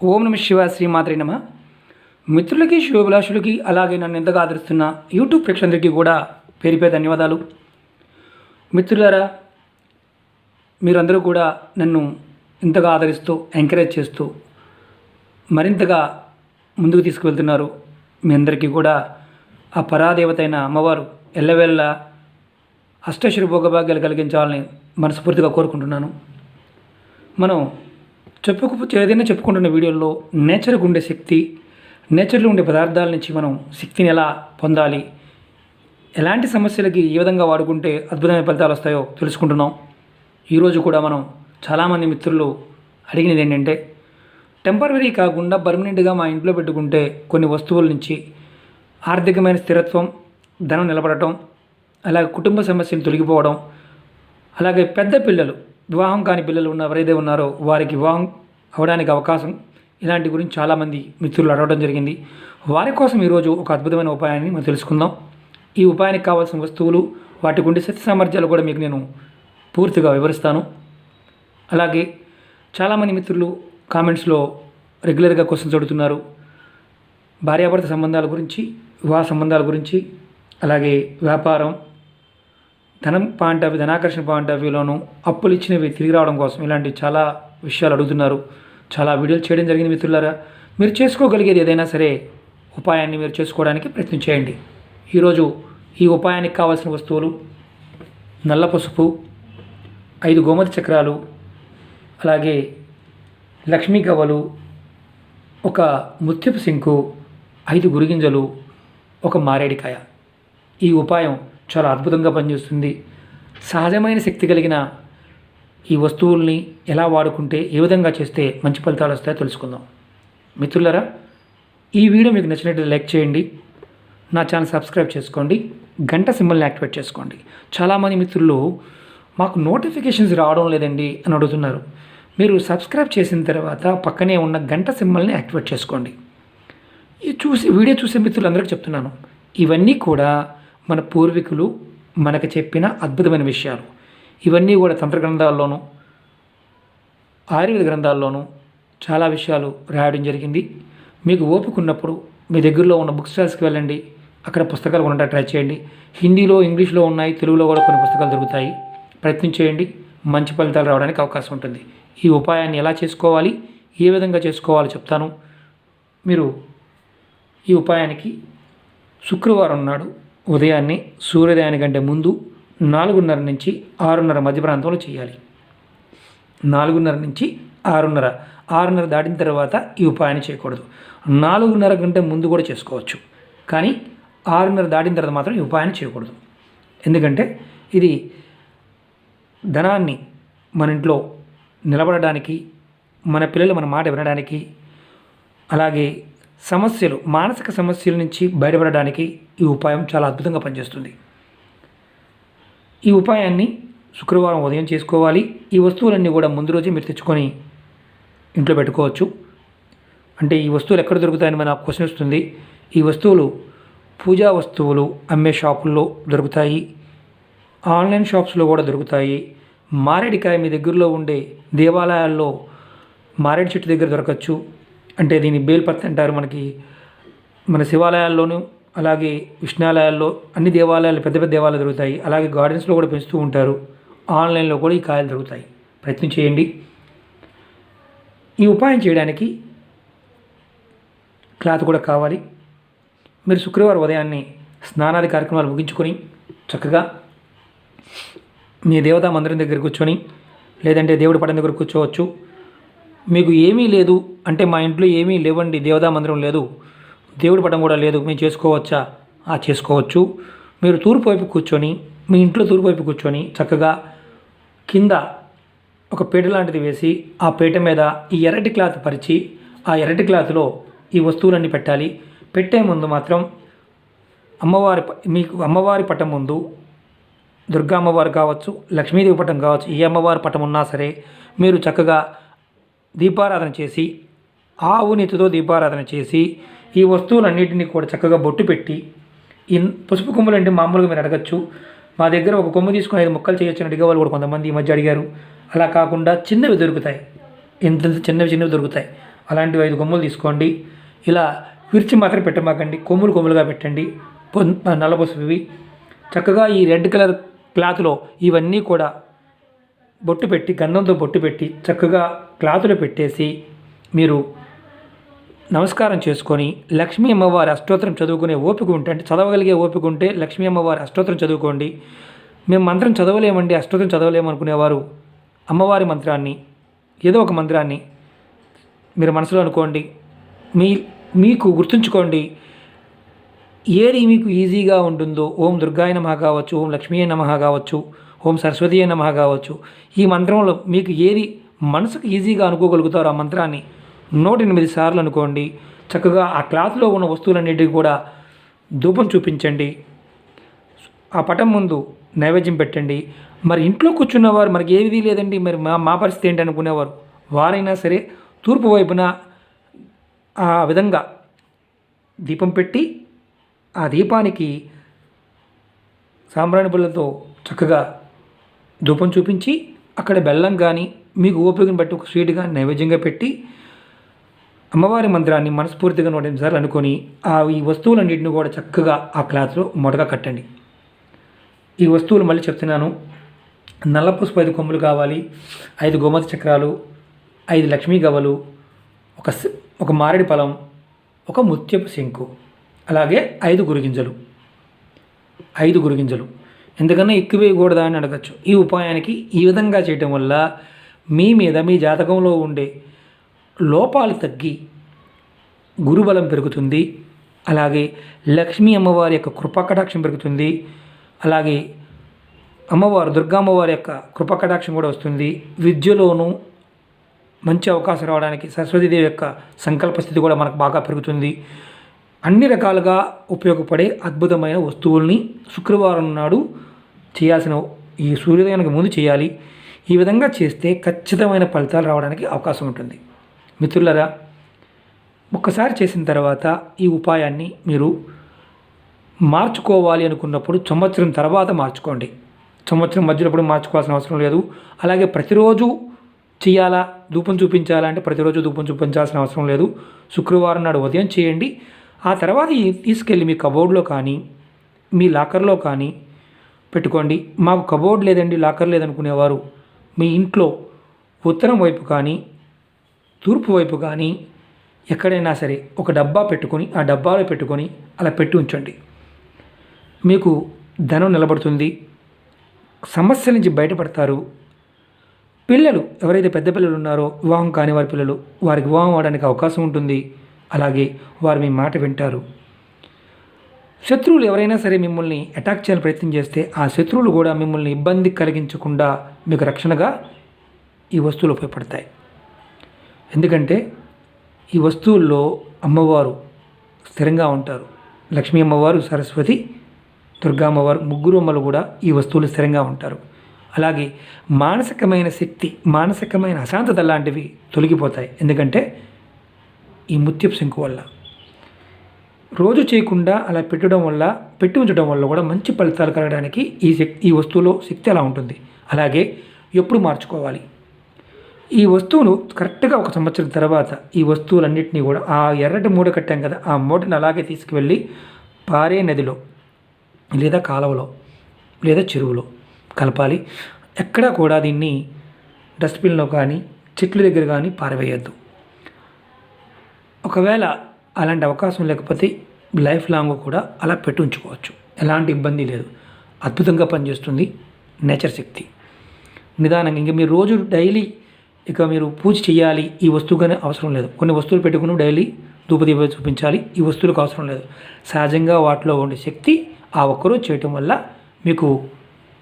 ఓం నమ శివ శ్రీమాత్రి నమ. మిత్రులకి శివభిలాషులకి అలాగే నన్ను ఎంతగా ఆదరిస్తున్న యూట్యూబ్ ప్రేక్షకులందరికీ కూడా పేరుపే ధన్యవాదాలు. మిత్రులారా మీరందరూ కూడా నన్ను ఇంతగా ఆదరిస్తూ ఎంకరేజ్ చేస్తూ మరింతగా ముందుకు తీసుకువెళ్తున్నారు మీ అందరికీ కూడా ఆ పరాదేవతైన అమ్మవారు ఎల్లవేళ్ళ అష్టశ్వరి భోగభాగ్యాలు కలిగించాలని మనస్ఫూర్తిగా కోరుకుంటున్నాను. మనం చెప్పుకపోతే ఏదైనా చెప్పుకుంటున్న వీడియోల్లో నేచర్కి ఉండే శక్తి నేచర్లో ఉండే పదార్థాల నుంచి మనం శక్తిని ఎలా పొందాలి ఎలాంటి సమస్యలకి ఏ విధంగా వాడుకుంటే అద్భుతమైన ఫలితాలు వస్తాయో తెలుసుకుంటున్నాం. ఈరోజు కూడా మనం చాలామంది మిత్రులు అడిగినది ఏంటంటే టెంపరీ కాకుండా పర్మనెంట్గా మా ఇంట్లో పెట్టుకుంటే కొన్ని వస్తువుల నుంచి ఆర్థికమైన స్థిరత్వం ధనం నిలబడటం అలాగే కుటుంబ సమస్యలు తొలగిపోవడం అలాగే పెద్ద పిల్లలు వివాహం కాని పిల్లలు ఉన్న ఎవరైతే ఉన్నారో వారికి వివాహం అవడానికి అవకాశం ఇలాంటి గురించి చాలామంది మిత్రులు అడగడం జరిగింది. వారి కోసం ఈరోజు ఒక అద్భుతమైన ఉపాయాన్ని మనం తెలుసుకుందాం. ఈ ఉపాయానికి కావాల్సిన వస్తువులు వాటి గుండె శక్తి సామర్థ్యాలు కూడా మీకు నేను పూర్తిగా వివరిస్తాను. అలాగే చాలామంది మిత్రులు కామెంట్స్లో రెగ్యులర్గా క్వశ్చన్స్ అడుగుతున్నారు. భార్యాభర్త సంబంధాల గురించి వివాహ సంబంధాల గురించి అలాగే వ్యాపారం ధనం పాయింట్ ఆఫ్ ధనాకర్షణ పాయింట్ ఆఫ్ వ్యూలోను అప్పులు ఇచ్చినవి తిరిగి రావడం కోసం ఇలాంటి చాలా విషయాలు అడుగుతున్నారు. చాలా వీడియోలు చేయడం జరిగింది మిత్రులారా. మీరు చేసుకోగలిగేది ఏదైనా సరే ఉపాయాన్ని మీరు చేసుకోవడానికి ప్రయత్నం చేయండి. ఈరోజు ఈ ఉపాయానికి కావాల్సిన వస్తువులు నల్ల పసుపు ఐదు గోమతి చక్రాలు అలాగే లక్ష్మీ గవ్వలు ఒక ముత్యపు సింకు ఐదు గురిగింజలు ఒక మారేడికాయ. ఈ ఉపాయం చాలా అద్భుతంగా పనిచేస్తుంది. సహజమైన శక్తి కలిగిన ఈ వస్తువుల్ని ఎలా వాడుకుంటే ఏ విధంగా చేస్తే మంచి ఫలితాలు వస్తాయో తెలుసుకుందాం. మిత్రులరా ఈ వీడియో మీకు నచ్చినట్టు లైక్ చేయండి. నా ఛానల్ సబ్స్క్రైబ్ చేసుకోండి. గంట సింబల్ని యాక్టివేట్ చేసుకోండి. చాలామంది మిత్రులు మాకు నోటిఫికేషన్స్ రావడం లేదండి అని అడుగుతున్నారు. మీరు సబ్స్క్రైబ్ చేసిన తర్వాత పక్కనే ఉన్న గంట సింబల్ని యాక్టివేట్ చేసుకోండి. ఈ చూసి వీడియో చూసే మిత్రులందరికీ చెప్తున్నాను. ఇవన్నీ కూడా మన పూర్వీకులు మనకు చెప్పిన అద్భుతమైన విషయాలు. ఇవన్నీ కూడా తంత్ర గ్రంథాల్లోనూ ఆయుర్వేద గ్రంథాల్లోనూ చాలా విషయాలు రాయడం జరిగింది. మీకు ఓపిక ఉన్నప్పుడు మీ దగ్గరలో ఉన్న బుక్ స్టాల్స్కి వెళ్ళండి. అక్కడ పుస్తకాలు కొనడానికి ట్రై చేయండి. హిందీలో ఇంగ్లీష్లో ఉన్నాయి. తెలుగులో కూడా కొన్ని పుస్తకాలు దొరుకుతాయి. ప్రయత్నం చేయండి. మంచి ఫలితాలు రావడానికి అవకాశం ఉంటుంది. ఈ ఉపాయాన్ని ఎలా చేసుకోవాలి? ఏ విధంగా చేసుకోవాలో చెప్తాను. మీరు ఈ ఉపాయానికి శుక్రవారం నాడు ఉదయాన్నే సూర్యోదయానికంటే ముందు నాలుగున్నర నుంచి ఆరున్నర మధ్య ప్రాంతంలో చేయాలి. నాలుగున్నర నుంచి ఆరున్నర. ఆరున్నర దాటిన తర్వాత ఈ ఉపాయాన్ని చేయకూడదు. నాలుగున్నర కంటే ముందు కూడా చేసుకోవచ్చు. కానీ ఆరున్నర దాటిన తర్వాత మాత్రం ఈ ఉపాయాన్ని చేయకూడదు. ఎందుకంటే ఇది ధనాన్ని మన ఇంట్లో నిలబడడానికి మన పిల్లలు మన మాట వినడానికి అలాగే సమస్యలు మానసిక సమస్యల నుంచి బయటపడడానికి ఈ ఉపాయం చాలా అద్భుతంగా పనిచేస్తుంది. ఈ ఉపాయాన్ని శుక్రవారం ఉదయం చేసుకోవాలి. ఈ వస్తువులన్నీ కూడా ముందు రోజే మీరు తెచ్చుకొని ఇంట్లో పెట్టుకోవచ్చు. అంటే ఈ వస్తువులు ఎక్కడ దొరుకుతాయని మన క్వశ్చన్ వస్తుంది. ఈ వస్తువులు పూజా వస్తువులు అమ్మే షాపుల్లో దొరుకుతాయి. ఆన్లైన్ షాప్స్లో కూడా దొరుకుతాయి. మారేడికాయ మీ దగ్గరలో ఉండే దేవాలయాల్లో మారేడు చెట్టు దగ్గర దొరకచ్చు. అంటే దీన్ని బేల్పత్తి అంటారు మనకి. మన శివాలయాల్లోనూ అలాగే విష్ణాలయాల్లో అన్ని దేవాలయాలు పెద్ద పెద్ద దేవాలయాలు దొరుకుతాయి అలాగే గార్డెన్స్లో కూడా పెంచుతూ ఉంటారు. ఆన్లైన్లో కూడా ఈ కాయలు దొరుకుతాయి ప్రయత్నం చేయండి. ఈ ఉపాయం చేయడానికి క్లాత్ కూడా కావాలి. మీరు శుక్రవారం ఉదయాన్నే స్నానాది కార్యక్రమాలు ముగించుకొని చక్కగా మీ దేవతా మందిరం దగ్గర కూర్చొని లేదంటే దేవుడి పడం దగ్గర కూర్చోవచ్చు. మీకు ఏమీ లేదు అంటే మా ఇంట్లో ఏమీ లేవండి దేవతా మందిరం లేదు. దేవుడి పటం కూడా లేదు. మేము చేసుకోవచ్చా? ఆ చేసుకోవచ్చు. మీరు తూర్పు వైపు కూర్చొని మీ ఇంట్లో తూర్పు వైపు కూర్చొని చక్కగా కింద ఒక పీట లాంటిది వేసి ఆ పీట మీద ఈ ఎర్రటి క్లాత్ పరిచి ఆ ఎర్రటి క్లాత్లో ఈ వస్తువులన్నీ పెట్టాలి. పెట్టే ముందు మాత్రం అమ్మవారి మీకు అమ్మవారి పటం ముందు దుర్గా అమ్మవారు కావచ్చు లక్ష్మీదేవి పటం కావచ్చు ఏ అమ్మవారి పటం ఉన్నా సరే మీరు చక్కగా దీపారాధన చేసి ఆవు నెత్తితో దీపారాధన చేసి ఈ వస్తువులన్నింటినీ కూడా చక్కగా బొట్టు పెట్టి ఇన్ పసుపు కొమ్ములు అంటే మామూలుగా మీరు అడగచ్చు. మా దగ్గర ఒక కొమ్ము తీసుకుని ఐదు మొక్కలు చేయొచ్చు అని అడిగే వాళ్ళు కూడా కొంతమంది ఈ మధ్య అడిగారు. అలా కాకుండా చిన్నవి దొరుకుతాయి. ఇంత చిన్నవి చిన్నవి దొరుకుతాయి. అలాంటివి ఐదు కొమ్ములు తీసుకోండి. ఇలా విరిచి మాత్రం పెట్టమాకండి. కొమ్ములు కొమ్ములుగా పెట్టండి. నల్ల పసుపువి. చక్కగా ఈ రెడ్ కలర్ క్లాత్లో ఇవన్నీ కూడా బొట్టు పెట్టి గంధంతో బొట్టు పెట్టి చక్కగా క్లాతులు పెట్టేసి మీరు నమస్కారం చేసుకొని లక్ష్మీ అమ్మవారి అష్టోత్తరం చదువుకునే ఓపిక ఉంటే అంటే చదవగలిగే ఓపిక ఉంటే లక్ష్మీ అమ్మవారి అష్టోత్తరం చదువుకోండి. మేము మంత్రం చదవలేమండి అష్టోత్తరం చదవలేము అనుకునేవారు. అమ్మవారి మంత్రాన్ని ఏదో ఒక మంత్రాన్ని మీరు మనసులో అనుకోండి. మీ మీకు గుర్తుంచుకోండి. ఏది మీకు ఈజీగా ఉంటుందో ఓం దుర్గాయ నమ కావచ్చు ఓం లక్ష్మీ నమ కావచ్చు ఓం సరస్వతి నమ కావచ్చు ఈ మంత్రంలో మీకు ఏది మనసుకు ఈజీగా అనుకోగలుగుతారో ఆ మంత్రాన్ని నూట ఎనిమిది సార్లు అనుకోండి. చక్కగా ఆ క్లాత్లో ఉన్న వస్తువులన్నిటికీ కూడా ధూపం చూపించండి. ఆ పటం ముందు నైవేద్యం పెట్టండి. మరి ఇంట్లో కూర్చున్నవారు మనకి ఏది లేదండి. మరి మా మా పరిస్థితి ఏంటి అనుకునేవారు? వారైనా సరే తూర్పు వైపున ఆ విధంగా దీపం పెట్టి ఆ దీపానికి సాంబ్రాణి పుల్లతో చక్కగా ధూపం చూపించి అక్కడ బెల్లం కానీ మీకు ఓపికను బట్టి ఒక స్వీట్ కానీ నైవేద్యంగా పెట్టి అమ్మవారి మందిరాన్ని మనస్ఫూర్తిగా నూట ఎనిమిది సార్లు అనుకొని ఆ ఈ వస్తువులన్నింటిని కూడా చక్కగా ఆ క్లాత్లో మొదగా కట్టండి. ఈ వస్తువులు మళ్ళీ చెప్తున్నాను. నల్ల పసుపు ఐదు కొమ్ములు కావాలి ఐదు గోమతి చక్రాలు ఐదు లక్ష్మీ గవలు ఒక ఒక మారేడు ఫలం ఒక ముత్యపు శంకు అలాగే ఐదు గురిగింజలు ఐదు గురిగింజలు ఎందుకన్నా ఎక్కువ వేయకూడదా అని అడగచ్చు. ఈ ఉపాయానికి ఈ విధంగా చేయటం వల్ల మీ మీద మీ జాతకంలో ఉండే లోపాలు తగ్గి గురుబలం పెరుగుతుంది. అలాగే లక్ష్మీ అమ్మవారి యొక్క కృపకటాక్షం పెరుగుతుంది. అలాగే అమ్మవారు దుర్గా అమ్మవారి యొక్క కృపకటాక్షం కూడా వస్తుంది. విద్యలోనూ మంచి అవకాశం రావడానికి సరస్వతీదేవి యొక్క సంకల్ప స్థితి కూడా మనకు బాగా పెరుగుతుంది. అన్ని రకాలుగా ఉపయోగపడే అద్భుతమైన వస్తువుల్ని శుక్రవారం నాడు చేయాల్సిన ఈ సూర్యోదయానికి ముందు చేయాలి. ఈ విధంగా చేస్తే ఖచ్చితమైన ఫలితాలు రావడానికి అవకాశం ఉంటుంది. మిత్రులరా ఒక్కసారి చేసిన తర్వాత ఈ ఉపాయాన్ని మీరు మార్చుకోవాలి అనుకున్నప్పుడు సంవత్సరం తర్వాత మార్చుకోండి. సంవత్సరం మధ్యలో ఎప్పుడు మార్చుకోవాల్సిన అవసరం లేదు. అలాగే ప్రతిరోజు చేయాలా? ధూపం చూపించాలా అంటే ప్రతిరోజు ధూపం చూపించాల్సిన అవసరం లేదు. శుక్రవారం నాడు ఉదయం చేయండి. ఆ తర్వాత తీసుకెళ్ళి మీ కబోర్డ్లో కానీ మీ లాకర్లో కానీ పెట్టుకోండి. మాకు కబోర్డ్ లేదండి లాకర్ లేదనుకునేవారు. మీ ఇంట్లో ఉత్తరం వైపు కానీ తూర్పు వైపు కానీ ఎక్కడైనా సరే ఒక డబ్బా పెట్టుకొని ఆ డబ్బాలో పెట్టుకొని అలా పెట్టి ఉంచండి. మీకు ధనం నిలబడుతుంది. సమస్యల నుంచి బయటపడతారు. పిల్లలు ఎవరైతే పెద్ద పిల్లలు ఉన్నారో వివాహం కాని వారి పిల్లలు వారికి వివాహం అవడానికి అవకాశం ఉంటుంది. అలాగే వారు మీ మాట వింటారు. శత్రువులు ఎవరైనా సరే మిమ్మల్ని అటాక్ చేయాలని ప్రయత్నం చేస్తే ఆ శత్రువులు కూడా మిమ్మల్ని ఇబ్బంది కలిగించకుండా మీకు రక్షణగా ఈ వస్తువులు ఉపయోగపడతాయి. ఎందుకంటే ఈ వస్తువుల్లో అమ్మవారు స్థిరంగా ఉంటారు. లక్ష్మీ అమ్మవారు సరస్వతి దుర్గా అమ్మవారు ముగ్గురు అమ్మలు కూడా ఈ వస్తువులు స్థిరంగా ఉంటారు. అలాగే మానసికమైన శక్తి మానసికమైన అశాంతత లాంటివి తొలగిపోతాయి. ఎందుకంటే ఈ ముత్యపు శంకు వల్ల. రోజు చేయకుండా అలా పెట్టడం వల్ల పెట్టి ఉంచడం వల్ల కూడా మంచి ఫలితాలు కలగడానికి ఈ శక్తి ఈ వస్తువులో శక్తి అలా ఉంటుంది. అలాగే ఎప్పుడు మార్చుకోవాలి? ఈ వస్తువును కరెక్ట్గా ఒక సంవత్సరం తర్వాత ఈ వస్తువులన్నింటినీ కూడా ఆ ఎర్రటి మూట కట్టాం కదా ఆ మూటను అలాగే తీసుకువెళ్ళి పారే నదిలో లేదా కాలువలో లేదా చెరువులో కలపాలి. ఎక్కడా కూడా దీన్ని డస్ట్బిన్లో కానీ చెట్ల దగ్గర కానీ పారవేయద్దు. ఒకవేళ అలాంటి అవకాశం లేకపోతే లైఫ్ లాంగ్ కూడా అలా పెట్టి ఉంచుకోవచ్చు. ఎలాంటి ఇబ్బంది లేదు. అద్భుతంగా పనిచేస్తుంది నేచర్ శక్తి. నిదానంగా ఇంక మీరు రోజు డైలీ ఇక మీరు పూజ చేయాలి ఈ వస్తువుగానే అవసరం లేదు. కొన్ని వస్తువులు పెట్టుకుని డైలీ ధూపదీప చూపించాలి ఈ వస్తువులకు అవసరం లేదు. సహజంగా వాటిలో ఉండే శక్తి ఆ ఒక్కరోజు చేయటం వల్ల మీకు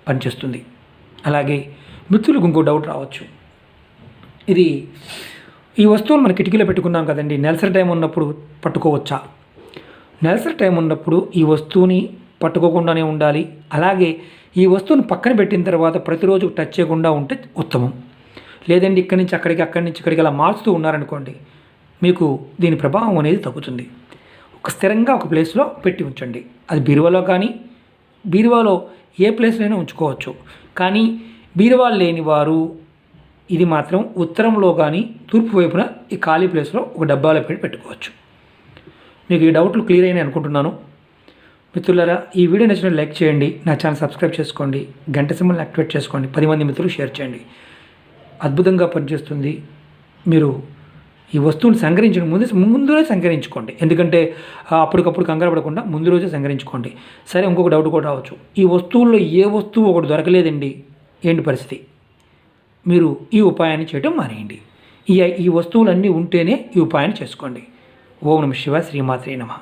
పనిచేస్తుంది. అలాగే మిత్రులకు ఇంకో డౌట్ రావచ్చు. ఇది ఈ వస్తువులు మన కిటికీలో పెట్టుకున్నాం కదండి. నెలసరి టైం ఉన్నప్పుడు పట్టుకోవచ్చా? నెలసరి టైం ఉన్నప్పుడు ఈ వస్తువుని పట్టుకోకుండానే ఉండాలి. అలాగే ఈ వస్తువుని పక్కన పెట్టిన తర్వాత ప్రతిరోజు టచ్ చేయకుండా ఉంటే ఉత్తమం. లేదండి ఇక్కడి నుంచి అక్కడికి అక్కడి నుంచి ఇక్కడికి అలా మార్చుతూ ఉన్నారనుకోండి మీకు దీని ప్రభావం అనేది తగ్గుతుంది. ఒక స్థిరంగా ఒక ప్లేస్లో పెట్టి ఉంచండి. అది బీరువాలో కానీ బీరువాలో ఏ ప్లేస్లోనే ఉంచుకోవచ్చు. కానీ బీరువాలు లేని వారు ఇది మాత్రం ఉత్తరంలో కానీ తూర్పు వైపున ఈ ఖాళీ ప్లేస్లో ఒక డబ్బాలో పెట్టి పెట్టుకోవచ్చు. మీకు ఈ డౌట్లు క్లియర్ అయినాయి అనుకుంటున్నాను. మిత్రులారా ఈ వీడియో నచ్చిన లైక్ చేయండి నా ఛానల్ సబ్స్క్రైబ్ చేసుకోండి గంట సింబల్ని యాక్టివేట్ చేసుకోండి పది మంది మిత్రులు షేర్ చేయండి. అద్భుతంగా పనిచేస్తుంది. మీరు ఈ వస్తువుని సంగ్రహించిన ముందు ముందు రోజే సంగ్రహించుకోండి ఎందుకంటే అప్పటికప్పుడు కంగారు పడకుండా ముందు రోజే సంగ్రహించుకోండి సరే ఇంకొక డౌట్ కూడా రావచ్చు. ఈ వస్తువుల్లో ఏ వస్తువు ఒకటి దొరకలేదండి ఏంటి పరిస్థితి? మీరు ఈ ఉపాయాన్ని చేయటం మానేయండి. ఈ ఈ వస్తువులన్నీ ఉంటేనే ఈ ఉపాయాన్ని చేసుకోండి. ఓం నమ శివ శ్రీమాత్రే నమ.